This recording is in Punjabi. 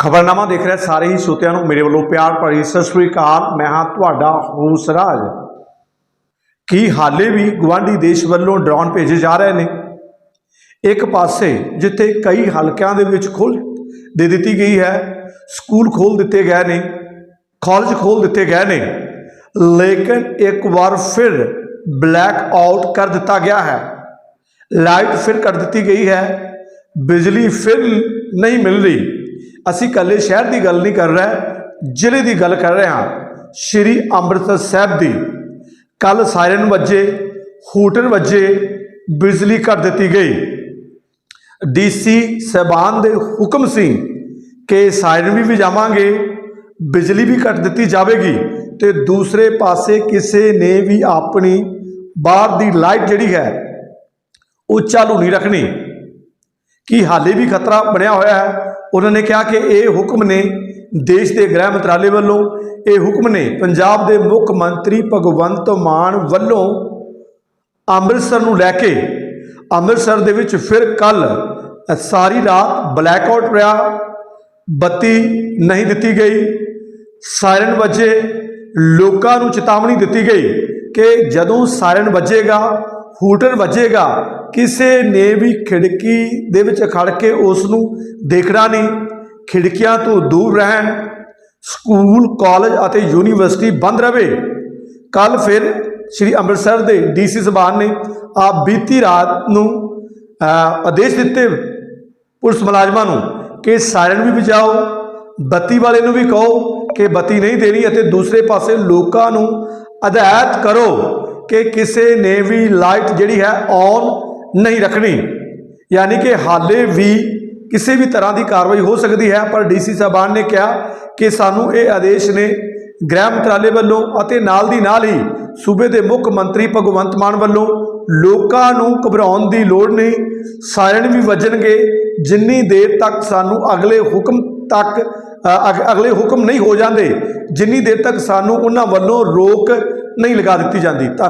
ਖਬਰਨਾਮਾ ਦੇਖ ਰਹੇ, ਸਾਰੇ ਹੀ ਸਰੋਤਿਆਂ ਨੂੰ ਮੇਰੇ ਵੱਲੋਂ ਪਿਆਰ ਭਰੀ ਸਤਿ ਸ੍ਰੀ ਅਕਾਲ। ਮੈਂ ਹਾਂ ਤੁਹਾਡਾ ਹੂਸਰਾਜ ਕੀ ਹਾਲੇ ਵੀ ਗਵਾਂਢੀ ਦੇਸ਼ ਵੱਲੋਂ ਡਰੋਨ ਭੇਜੇ ਜਾ ਰਹੇ ਨੇ? ਇੱਕ ਪਾਸੇ ਜਿੱਥੇ ਕਈ ਹਲਕਿਆਂ ਦੇ ਵਿੱਚ ਖੁੱਲ ਦੇ ਦਿੱਤੀ ਗਈ ਹੈ, ਸਕੂਲ ਖੋਲ ਦਿੱਤੇ ਗਏ ਨੇ, ਕਾਲਜ ਖੋਲ ਦਿੱਤੇ ਗਏ ਨੇ, ਲੇਕਿਨ ਇੱਕ ਵਾਰ ਫਿਰ ਬਲੈਕ ਆਊਟ ਕਰ ਦਿੱਤਾ ਗਿਆ ਹੈ। ਲਾਈਟ ਫਿਰ ਕੱਟ ਦਿੱਤੀ ਗਈ ਹੈ, ਬਿਜਲੀ ਫਿਰ ਨਹੀਂ ਮਿਲ ਰਹੀ ਅਸੀਂ ਕੱਲੇ ਸ਼ਹਿਰ ਦੀ ਗੱਲ ਨਹੀਂ ਕਰ ਰਹੇ, ਜ਼ਿਲ੍ਹੇ ਦੀ ਗੱਲ ਕਰ ਰਹੇ ਹਾਂ। ਸ਼੍ਰੀ ਅੰਮ੍ਰਿਤਸਰ ਸਾਹਿਬ ਦੀ। ਕੱਲ ਸਾਇਰਨ ਵੱਜੇ ਹੂਟਰ ਵੱਜੇ, ਬਿਜਲੀ ਕੱਟ ਦਿੱਤੀ ਗਈ। ਡੀਸੀ ਸਹਿਬਾਨ ਦੇ ਹੁਕਮ ਸੀ ਕਿ ਸਾਇਰਨ ਵੀ ਵਜਾਵਾਂਗੇ, ਬਿਜਲੀ ਵੀ ਕੱਟ ਦਿੱਤੀ ਜਾਵੇਗੀ ਤੇ ਦੂਸਰੇ ਪਾਸੇ ਕਿਸੇ ਨੇ ਵੀ ਆਪਣੀ ਬਾਹਰ ਦੀ ਲਾਈਟ ਜਿਹੜੀ ਹੈ, ਉਹ ਚਾਲੂ ਨਹੀਂ ਰੱਖਣੀ। ਕਿ ਹਾਲੇ ਵੀ ਖਤਰਾ ਬਣਿਆ ਹੋਇਆ ਹੈ। ਉਹਨਾਂ ਨੇ ਕਿਹਾ ਕਿ ਇਹ ਹੁਕਮ ਨੇ ਦੇਸ਼ ਦੇ ਗ੍ਰਹਿ ਮੰਤਰਾਲੇ ਵੱਲੋਂ, ਇਹ ਹੁਕਮ ਨੇ ਪੰਜਾਬ ਦੇ ਮੁੱਖ ਮੰਤਰੀ ਭਗਵੰਤ ਮਾਨ ਵੱਲੋਂ ਅੰਮ੍ਰਿਤਸਰ ਨੂੰ ਲੈ ਕੇ, ਅੰਮ੍ਰਿਤਸਰ ਦੇ ਵਿੱਚ ਫਿਰ ਕੱਲ ਸਾਰੀ ਰਾਤ ਬਲੈਕ ਆਊਟ ਰਿਹਾ। ਬੱਤੀ ਨਹੀਂ ਦਿੱਤੀ ਗਈ। ਸਾਇਰਨ ਵੱਜੇ। ਲੋਕਾਂ ਨੂੰ ਚੇਤਾਵਨੀ ਦਿੱਤੀ ਗਈ ਕਿ ਜਦੋਂ ਸਾਇਰਨ ਵੱਜੇਗਾ ਹੂਟਰ ਵੱਜੇਗਾ ਕਿਸੇ ਨੇ ਵੀ ਖਿੜਕੀ ਦੇ ਵਿੱਚ ਖੜ ਕੇ ਉਸ ਨੂੰ ਦੇਖਣਾ ਨਹੀਂ। ਖਿੜਕੀਆਂ ਤੋਂ ਦੂਰ ਰਹਿਣ, ਸਕੂਲ, ਕਾਲਜ ਅਤੇ ਯੂਨੀਵਰਸਿਟੀ ਬੰਦ ਰਵੇ। ਕੱਲ ਫਿਰ ਸ੍ਰੀ ਅੰਮ੍ਰਿਤਸਰ ਦੇ ਡੀਸੀ ਜ਼ਬਾਨ ਨੇ ਆਪ ਬੀਤੀ ਰਾਤ ਨੂੰ ਆਦੇਸ਼ ਦਿੱਤੇ ਪੁਲਿਸ ਮੁਲਾਜ਼ਮਾਂ ਨੂੰ ਕਿ ਸਾਇਰਨ ਵੀ ਵਜਾਓ ਬੱਤੀ ਵਾਲੇ ਨੂੰ ਵੀ ਕਹੋ ਕਿ ਬੱਤੀ ਨਹੀਂ ਦੇਣੀ ਅਤੇ ਦੂਸਰੇ ਪਾਸੇ ਲੋਕਾਂ ਨੂੰ ਹਦਾਇਤ ਕਰੋ ਕਿ ਕਿਸੇ ਨੇ ਵੀ ਲਾਈਟ ਜਿਹੜੀ ਹੈ ਔਨ ਨਹੀਂ ਰੱਖਣੀ। ਯਾਨੀ ਕਿ ਹਾਲੇ ਵੀ ਕਿਸੇ ਵੀ ਤਰ੍ਹਾਂ ਦੀ ਕਾਰਵਾਈ ਹੋ ਸਕਦੀ ਹੈ, ਪਰ ਡੀਸੀ ਸਾਹਿਬਾਨ ਨੇ ਕਿਹਾ ਕਿ ਸਾਨੂੰ ਇਹ ਆਦੇਸ਼ ਨੇ ਗ੍ਰਹਿ ਮੰਤਰਾਲੇ ਵੱਲੋਂ ਅਤੇ ਨਾਲ ਦੀ ਨਾਲ ਹੀ ਸੂਬੇ ਦੇ ਮੁੱਖ ਮੰਤਰੀ ਭਗਵੰਤ ਮਾਨ ਵੱਲੋਂ ਲੋਕਾਂ ਨੂੰ ਘਬਰਾਉਣ ਦੀ ਲੋੜ ਨਹੀਂ ਸਾਇਰਨ ਵੀ ਵੱਜਣਗੇ। ਜਿੰਨੀ ਦੇਰ ਤੱਕ ਸਾਨੂੰ ਅਗਲੇ ਹੁਕਮ ਤੱਕ ਅਗ- ਅਗਲੇ ਹੁਕਮ ਨਹੀਂ ਹੋ ਜਾਂਦੇ, ਜਿੰਨੀ ਦੇਰ ਤੱਕ ਸਾਨੂੰ ਉਹਨਾਂ ਵੱਲੋਂ ਰੋਕ ਨਹੀਂ ਲਗਾ ਦਿੱਤੀ ਜਾਂਦੀ। ਧੰਨਵਾਦ।